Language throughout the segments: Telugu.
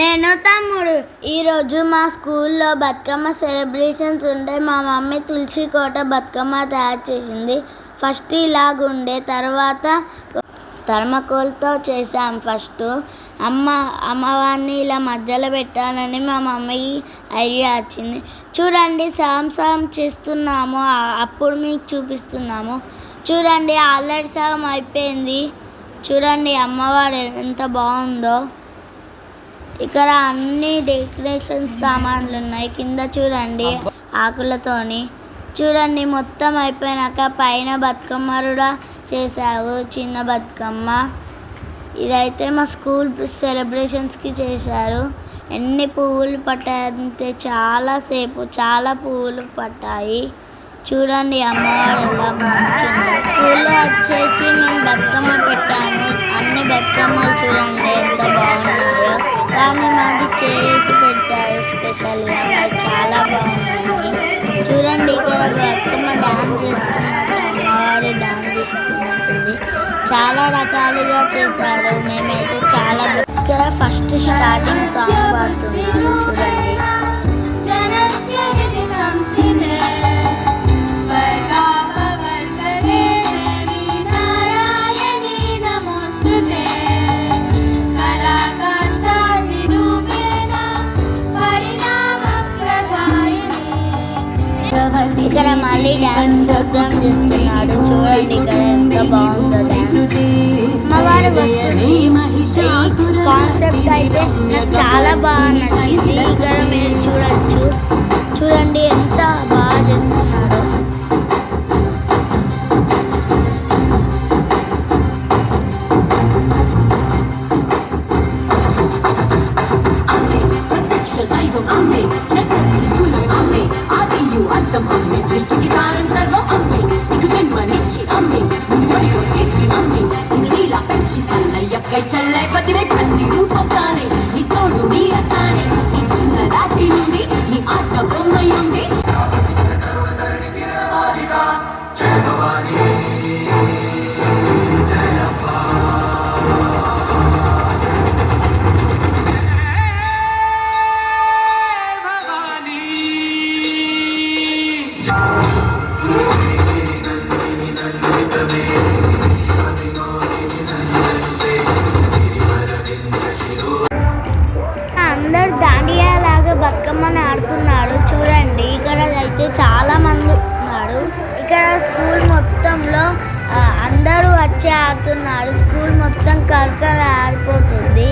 నేను తమ్ముడు. ఈరోజు మా స్కూల్లో బతుకమ్మ సెలబ్రేషన్స్ ఉండే మా మమ్మీ తులసి కోట బతుకమ్మ తయారు చేసింది. ఫస్ట్ ఇలాగుండే తర్వాత థర్మకోల్తో చేసాం ఫస్ట్. అమ్మ అమ్మవారిని ఇలా మధ్యలో పెట్టాలని మా మమ్మీకి ఐడియా వచ్చింది చూడండి సగం సగం చేస్తున్నాము. అప్పుడు మీకు చూపిస్తున్నాము. చూడండి ఆల్రెడీ సగం అయిపోయింది. చూడండి అమ్మవారు ఎంత బాగుందో. ఇక్కడ అన్ని డెకరేషన్ సామాన్లు ఉన్నాయి. కింద చూడండి ఆకులతోని. చూడండి మొత్తం అయిపోయినాక పైన బతుకమ్మ కూడా చేశావు చిన్న బతుకమ్మ. ఇదైతే మా స్కూల్ సెలబ్రేషన్స్కి చేశారు. ఎన్ని పువ్వులు పట్టాయంటే చాలాసేపు చాలా పువ్వులు పట్టాయి. చూడండి అమ్మవారు ఎలా మంచిగా స్కూల్లో వచ్చేసి మేము బతుకమ్మ పెట్టాము. కానీ మాది చేరేసి పెట్టారు స్పెషల్గా అది చాలా బాగుంది. చూడండి ఇక్కడ బతుకమ్మ డాన్స్ చేస్తున్నట్టు అమ్మవారు డాన్స్ చేస్తున్నట్టుంది. చాలా రకాలుగా చేశారు. మేమైతే చాలా ఇక్కడ ఫస్ట్ స్టార్టింగ్ సాంగ్ పాడుతున్నారు. చూడండి. డాన్స్ ప్రోగ్రామ్ చేస్తున్నాడు. చూడండి ఇక్కడ ఎంత బాగుందో డాన్స్. వస్తుంది. కాన్సెప్ట్ అయితే నాకు చాలా బాగా నచ్చింది. ఇక్కడ మీరు చూడొచ్చు. చూడండి ఎంత బాగా చేస్తున్నాడు. అమ్మే. సృష్టికి స్కూల్లో ఆ, అందరూ వచ్చి ఆడుతున్నారు. స్కూల్ మొత్తం కరకర ఆడిపోతుంది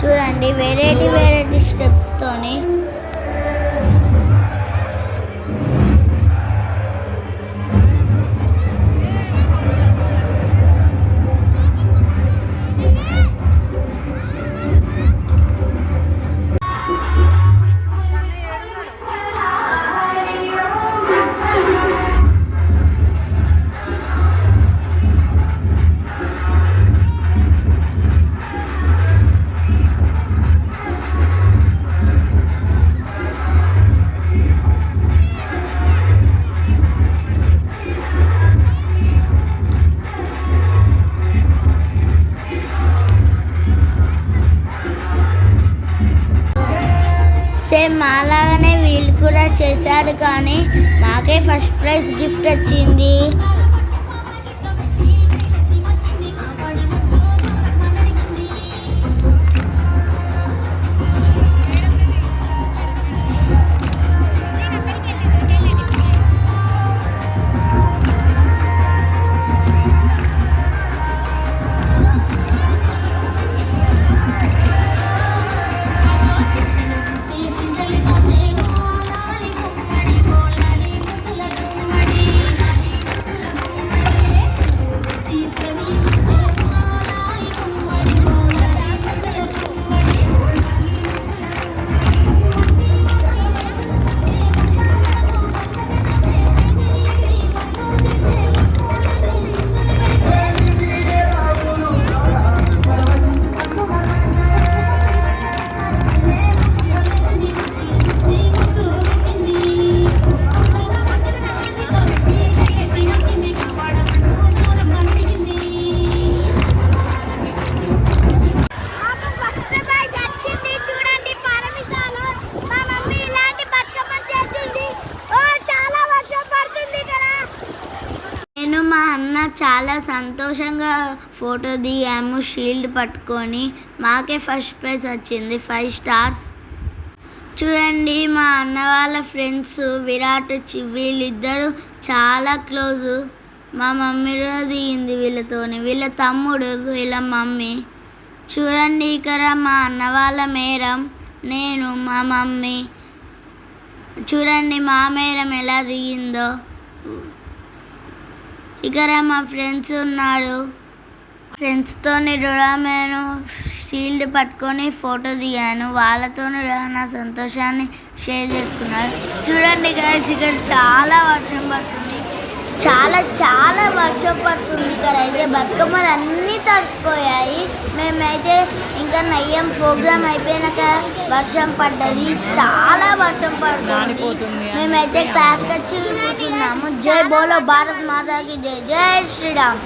చూడండి వెరైటీ వెరైటీ స్టెప్స్ సేమ్ మాలాగానే వీళ్ళు కూడా చేశారు కానీ మాకే ఫస్ట్ ప్రైజ్ గిఫ్ట్ వచ్చింది. చాలా సంతోషంగా ఫోటో దిగాము షీల్డ్ పట్టుకొని. మాకే ఫస్ట్ ప్రైజ్ వచ్చింది ఫైవ్ స్టార్స్. చూడండి మా అన్న వాళ్ళ ఫ్రెండ్స్ విరాట్ చి- వీళ్ళిద్దరూ చాలా క్లోజ్. మా మమ్మీ కూడా దిగింది వీళ్ళతోని. వీళ్ళ తమ్ముడు వీళ్ళ మమ్మీ. చూడండి ఇక్కడ మా అన్న వాళ్ళ మేరం నేను మా మమ్మీ. చూడండి మా మేరం ఎలా దిగిందో. ఇక్కడ మా ఫ్రెండ్స్ ఉన్నాడు. ఫ్రెండ్స్తో కూడా నేను షీల్డ్ పట్టుకొని ఫోటో దిగాను. వాళ్ళతోని కూడా నా సంతోషాన్ని షేర్ చేసుకున్నాడు. చూడండి గాయస్ ఇక్కడ చాలా వర్షం పడుతుంది. చాలా చాలా వర్షం పడుతుంది ఇక్కడ అయితే బతుకమ్మలు అన్నీ తడిసిపోయాయి. మేమైతే ఇంకా నయ్యం ప్రోగ్రామ్ అయిపోయినాక వర్షం పడ్డది. చాలా వర్షం పడుతుంది. మేమైతే క్లాస్కి వచ్చి చూస్తున్నాము జై బోలో భారత్ మాతాకి జై. జై శ్రీరామ్.